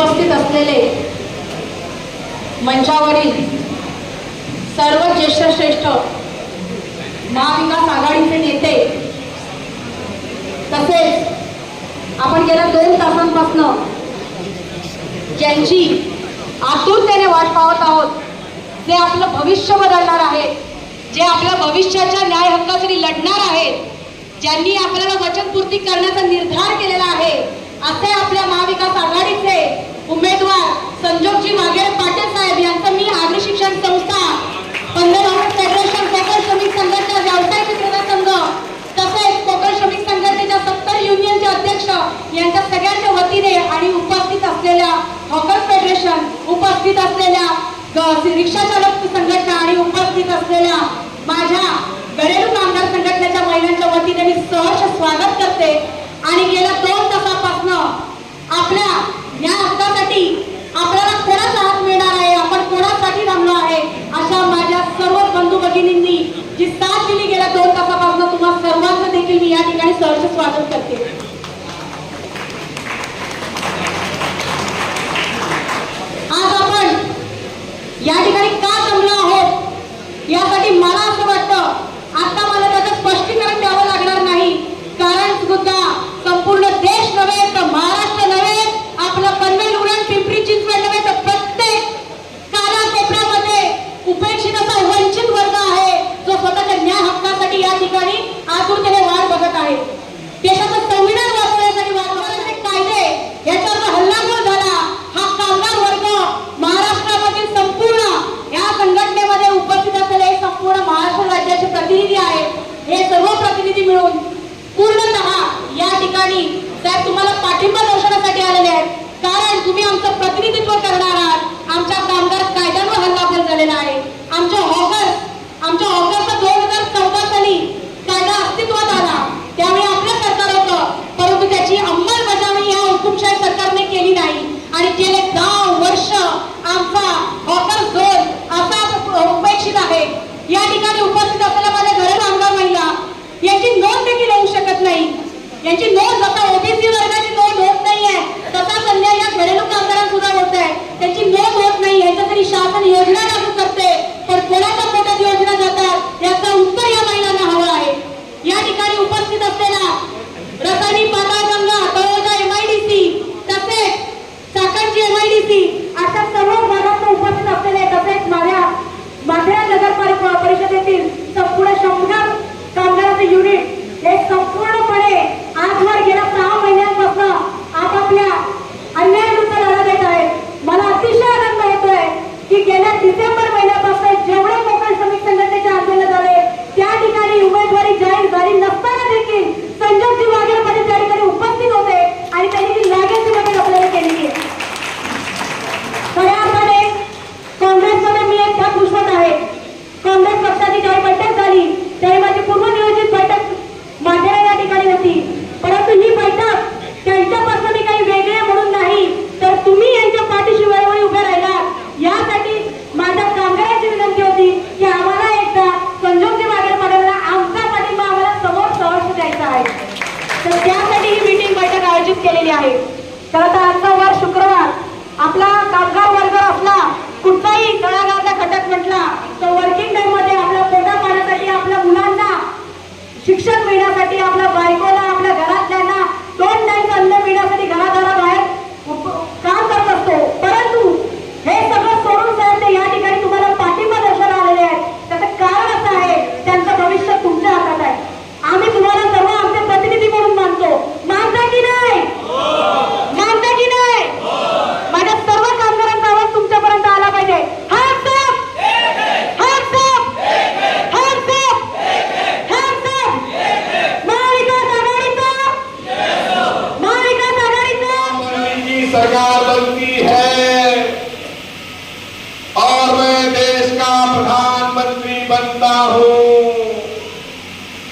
उपस्थित असलेले मंचावरील सर्व ज्येष्ठ श्रेष्ठ महाविकास आघाडीचे नेते तसेच आपण गेल्या दोन तासांपासनं ज्यांची आतुरतेने वाट पाहत आहोत जे आपलं भविष्य बदलणार आहेत जे आपल्या भविष्याच्या न्याय हक्कासाठी लढणार आहेत ज्यांनी आपल्याला वचनपूर्ती करण्याचा निर्धार केलेला आहे असे आपल्या महाविकास आघाडीचे उमेदवार संजोगजी वाघेरे पाटील साहेब यांचं मी आग्री शिक्षण संस्था पंधरा ऑगस्ट फेडरेशन कोकण श्रमिक संघटना व्यावसायिक विक्रेता संघ तसेच कोकण श्रमिक संघटनेच्या सत्तर युनियनचे अध्यक्ष यांच्या सगळ्यांच्या वतीने आणि उपस्थित असलेल्या हॉकर फेडरेशन उपस्थित असलेल्या रिक्षा चालक संघटना आणि उपस्थित असलेल्या माझ्या घरेलू कामगार संघटनेच्या महिलांच्या वतीने मी सहर्ष स्वागत करते. आणि गेल्या दोन तासापासून आपल्या या हक्कासाठी आपल्याला कोणाचा हात मिळणार आहे? आपण कोणासाठी थांबलो आहे? अशा माझ्या सर्व बंधू भगिनींनी जी साथ दिली गेल्या दोन तासापासून तुम्हाला सर्वांचं देखील मी या ठिकाणी सहर्ष स्वागत करते आज आपण या ठिकाणी का जमलो आहोत यासाठी मला असं वाटतं आता मला त्याचं स्पष्टीकरण द्यावं लागणार नाही कारण सुद्धा संपूर्ण देश नव्हे तर महाराष्ट्र नव्हे आपलं पनवेल उरण पिंपरी चिंचवड नव्हे तर प्रत्येक कानाकोपऱ्यामध्ये उपेक्षित असा वंचित वर्ग आहे जो स्वतःच्या न्याय हक्कासाठी या ठिकाणी आतुरतेने वाट बघत आहे. देशाचं संविधान वाचवण्यासाठी वाट कायदे याच्यावर हल्लाबोल झाला हा कामगार वर्ग महाराष्ट्रामधील संपूर्ण या संघटनेमध्ये उपस्थित असलेले हे संपूर्ण महाराष्ट्र राज्याचे प्रतिनिधी आहेत. हे सर्व प्रतिनिधी मिळून पूर्णतः या ठिकाणी साहेब तुम्हाला पाठिंबा दर्शनासाठी आलेले आहेत. कारण तुम्ही आमचं प्रतिनिधित्व यांची नोंद फक्त ओबीसी वर्गाची नोंद होत नाही आहे तसा सध्या या घरेलू कामगारांसुद्धा होत आहे. त्यांची नोंद होत नाही. याच्यासाठी शासन योजना लागू करते. पण कोणाच्या पोटात योजना जातात याचा उत्तर या महिलांना हवा आहे. या ठिकाणी उपस्थित असलेला रसानी सरकार बनती है। और मैं देश का प्रधानमंत्री बनता हूँ।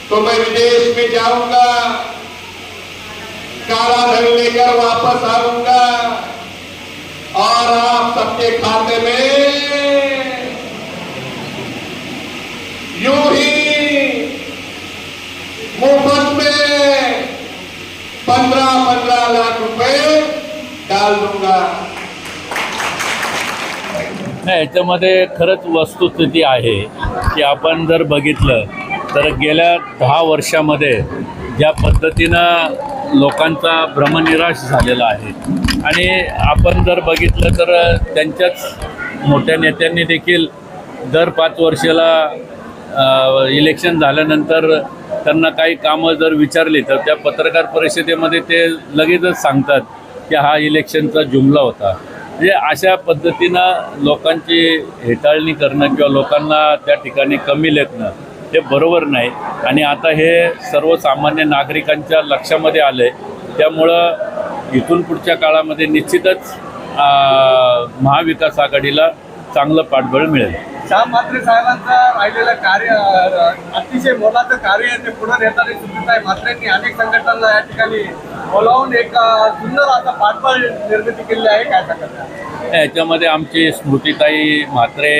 तो मैं विदेश में जाऊँगा काला धन लेकर वापस आऊँगा, और आप सबके खाते में यूँ ही मुफ़्त में पंद्रह पंद्रह लाख नाही याच्यामध्ये खरंच वस्तुस्थिती आहे की आपण जर बघितलं तर गेल्या दहा वर्षामध्ये ज्या पद्धतीनं लोकांचा भ्रमनिराश झालेला आहे. आणि आपण जर बघितलं तर त्यांच्याच मोठ्या नेत्यांनी देखील दर पाच वर्षाला इलेक्शन झाल्यानंतर त्यांना काही कामं जर विचारली तर त्या पत्रकार परिषदेमध्ये ते लगेचच सांगतात की हा इलेक्शनचा जुमला होता. म्हणजे अशा पद्धतीनं लोकांची हेटाळणी करणं किंवा लोकांना त्या ठिकाणी कमी लेखणं हे बरोबर नाही. आणि आता हे सर्वसामान्य नागरिकांच्या लक्षामध्ये आलं आहे त्यामुळं इथून पुढच्या काळामध्ये निश्चितच महाविकास आघाडीला चांगलं पाठबळ मिळेल. श्याम म्हात्रे साहेबांचं राहिलेलं कार्य अतिशय मोलाचं कार्य ते पुढे नेताना सुद्धा म्हात्रेंनी अनेक संघटनांना या ठिकाणी बोलावून एक सुंदर आता पाठबळ निर्मिती केली आहे. काय सांगतात याच्यामध्ये आमची स्मृतीताई म्हात्रे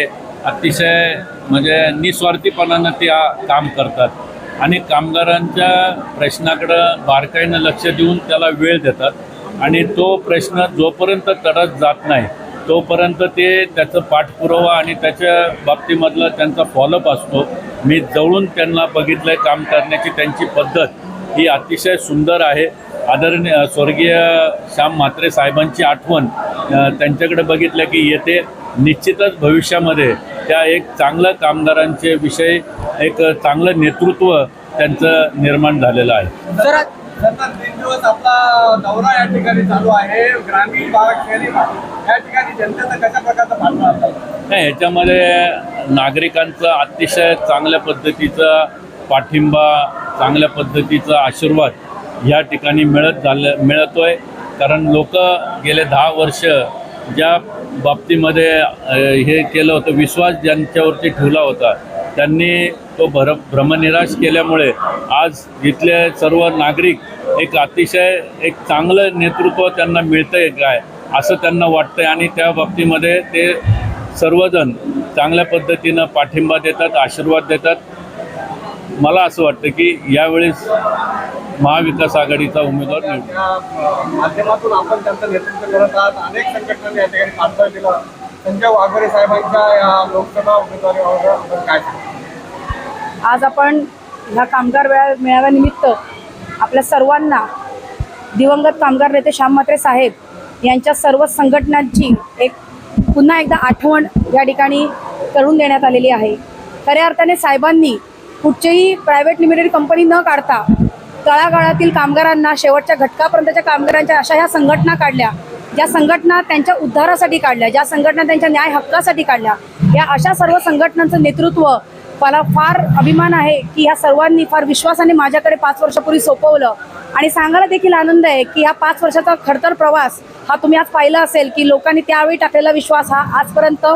अतिशय म्हणजे निस्वार्थीपणानं त्या काम करतात. आणि कामगारांच्या प्रश्नाकडं बारकाईनं लक्ष देऊन त्याला वेळ देतात. आणि तो प्रश्न जोपर्यंत तडत जात नाही तोपर्यंत ते त्याचं पाठपुरावा आणि त्याच्या बाबतीमधला त्यांचा फॉलोअप असतो. मी जवळून त्यांना बघितलं आहे काम करण्याची त्यांची पद्धत ही अतिशय सुंदर आहे. आदरणीय स्वर्गीय श्याम म्हात्रे साहेबांची आठवण त्यांच्याकडे बघितलं की येते निश्चितच भविष्यामध्ये त्या एक चांगलं कामगारांचे विषय एक चांगलं नेतृत्व त्यांचं निर्माण झालेलं आहे. सतत तीन दिवस आपला दौरा या ठिकाणी चालू आहे. ग्रामीण भाग शहरी भाग या ठिकाणी जनतेचं कशा प्रकारचं पाठबळ नाही ह्याच्यामध्ये नागरिकांचा अतिशय चांगल्या पद्धतीचा पाठिंबा चांगल्या पद्धतीचा आशीर्वाद या ठिकाणी मिळत झालं मिळतो आहे कारण लोक गेले दहा वर्ष ज्या बाबतीमध्ये हे केलं होतं विश्वास ज्यांच्यावरती ठेवला होता त्यांनी तो भर भ्रमनिराश केल्यामुळे आज इथले सर्व नागरिक एक अतिशय एक चांगलं नेतृत्व त्यांना मिळतं आहे काय असं त्यांना वाटतं आहे आणि त्या बाबतीमध्ये ते सर्वजण चांगल्या पद्धतीनं पाठिंबा देतात आशीर्वाद देतात. मला असं वाटतं की यावेळेस महाविकास आघाडीचा उमेदवार माध्यमातून आपण त्यांचं नेतृत्व करत आहात. अनेक संघटनांनी या ठिकाणी पाठबळ दिलं. संजय वाघरे साहेबांच्या या लोकसभा उमेदवारीवर काय आज आपण ह्या कामगार वेळा मेळाव्यानिमित्त आपल्या सर्वांना दिवंगत कामगार नेते श्याम म्हात्रे साहेब यांच्या सर्व संघटनांची एक पुन्हा एकदा आठवण या ठिकाणी करून देण्यात आलेली आहे. खऱ्या अर्थाने साहेबांनी कुठचेही प्रायव्हेट लिमिटेड कंपनी न काढता तळागाळातील कामगारांना शेवटच्या घटकापर्यंतच्या कामगारांच्या अशा ह्या संघटना काढल्या ज्या संघटना त्यांच्या उद्धारासाठी काढल्या ज्या संघटना त्यांच्या न्याय हक्कासाठी काढल्या या अशा सर्व संघटनांचं नेतृत्व मला फार अभिमान आहे की ह्या सर्वांनी फार विश्वासाने माझ्याकडे पाच वर्षापूर्वी सोपवलं. आणि सांगायला देखील आनंद आहे की ह्या पाच वर्षाचा खडतर प्रवास हा तुम्ही आज पाहिला असेल की लोकांनी त्यावेळी टाकलेला विश्वास हा आजपर्यंत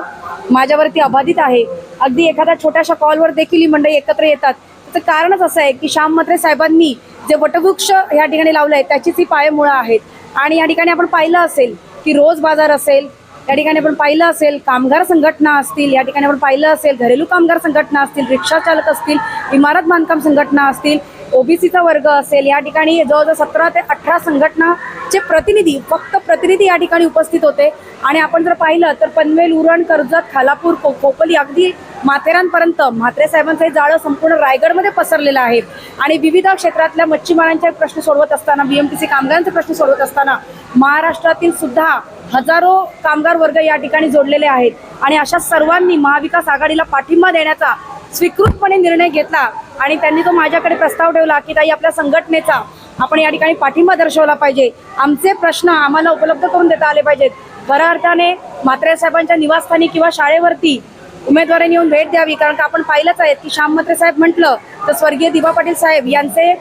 माझ्यावरती अबाधित आहे. अगदी एखाद्या छोट्याशा कॉलवर देखील ही मंडळी एकत्र येतात. त्याचं कारणच असं आहे की श्याम मत्रे साहेबांनी जे वटवृक्ष या ठिकाणी लावलं आहे त्याचीच ही पायमुळं आहेत. आणि या ठिकाणी आपण पाहिलं असेल की रोज बाजार असेल या ठिकाणी आपण पाहिलं असेल कामगार संघटना असतील या ठिकाणी आपण पाहिलं असेल घरेलू कामगार संघटना असतील रिक्षा चालक असतील इमारत बांधकाम संघटना असतील ओबीसीचा वर्ग असेल या ठिकाणी जवळजवळ सतरा ते अठरा संघटनाचे प्रतिनिधी फक्त प्रतिनिधी या ठिकाणी उपस्थित होते. आणि आपण जर पाहिलं तर पनवेल उरण कर्जत खालापूर को खोपोली अगदी माथेरानपर्यंत म्हात्रे साहेबांचं हे जाळं संपूर्ण रायगडमध्ये पसरलेलं आहे आणि विविध क्षेत्रातल्या मच्छीमारांचे प्रश्न सोडवत असताना बी एम सी कामगारांचे प्रश्न सोडवत असताना महाराष्ट्रातील सुद्धा हजारो कामगार वर्ग या ठिकाणी जोडलेले आहेत. आणि अशा सर्वांनी महाविकास आघाडीला पाठिंबा देण्याचा स्वीकृतपणे निर्णय घेतला. आणि त्यांनी तो माझ्याकडे प्रस्ताव ठेवला की ताई आपल्या संघटनेचा आपण या ठिकाणी पाठिंबा दर्शवला पाहिजे. आमचे प्रश्न आम्हाला उपलब्ध करून देता आले पाहिजेत. खऱ्या अर्थाने म्हात्रे साहेबांच्या निवासस्थानी किंवा शाळेवरती उमेदवारांनी येऊन भेट द्यावी. कारण का आपण पाहिलंच आहे की श्याम म्हात्रे साहेब म्हटलं तर स्वर्गीय दिबा पाटील साहेब यांचे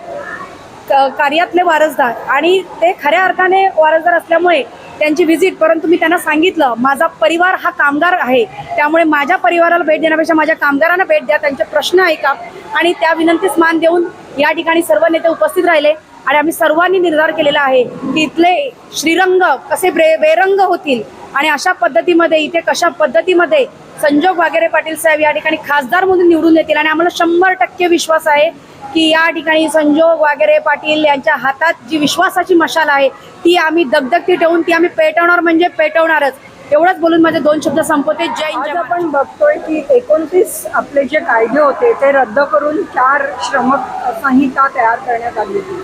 क- कार्यातले वारसदार. आणि ते खऱ्या अर्थाने वारसदार असल्यामुळे त्यांची व्हिजिट परंतु मी त्यांना सांगितलं माझा परिवार हा कामगार आहे. त्यामुळे माझ्या परिवाराला भेट देण्यापेक्षा माझ्या कामगारांना भेट द्या. त्यांचे प्रश्न ऐका. आणि त्या विनंतीस मान देऊन या ठिकाणी सर्व नेते उपस्थित राहिले. आणि आम्ही सर्वांनी निर्धार केलेला आहे की इथले श्रीरंग कसे ब्रे बेरंग होतील? आणि अशा पद्धतीमध्ये इथे कशा पद्धतीमध्ये संजोग वागेरे पाटील साहेब या ठिकाणी खासदार म्हणून निवडून येतील? आणि आम्हाला शंभर टक्के विश्वास आहे की या ठिकाणी संजोग वागेरे पाटील यांच्या हातात जी विश्वासाची मशाल आहे ती आम्ही दगदगती ठेवून ती आम्ही पेटवणार म्हणजे पेटवणारच. एवढंच बोलून माझे दोन शब्द संपवते. जय. आपण बघतोय की एकोणतीस आपले जे कायदे होते ते रद्द करून चार श्रमक संहिता तयार करण्यात आली होती.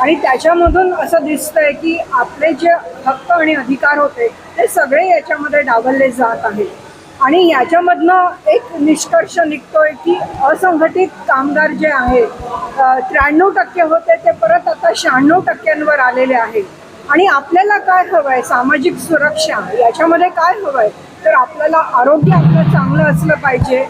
आणि त्याच्यामधून असं दिसतंय की आपले जे हक्क आणि अधिकार होते ते सगळे याच्यामध्ये डावलले जात आहेत. आणि याच्यामधनं एक निष्कर्ष निघतोय की असंघटित कामगार जे आहेत त्र्याण्णव टक्के होते ते परत आता शहाण्णव टक्क्यांवर आलेले आहेत आणि आपल्याला काय हवंय? सामाजिक सुरक्षा याच्यामध्ये काय हवंय? तर आपल्याला आरोग्य आपलं चांगलं असलं पाहिजे.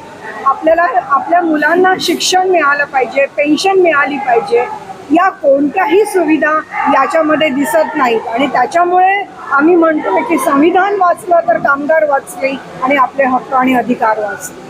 आपल्याला आपल्या मुलांना शिक्षण मिळालं पाहिजे पेन्शन मिळाली पाहिजे. या कोणत्याही सुविधा याच्यामध्ये दिसत नाहीत. आणि त्याच्यामुळे आम्ही म्हणतो की संविधान वाचलं तर कामगार वाचले आणि आपले हक्क आणि अधिकार वाचले.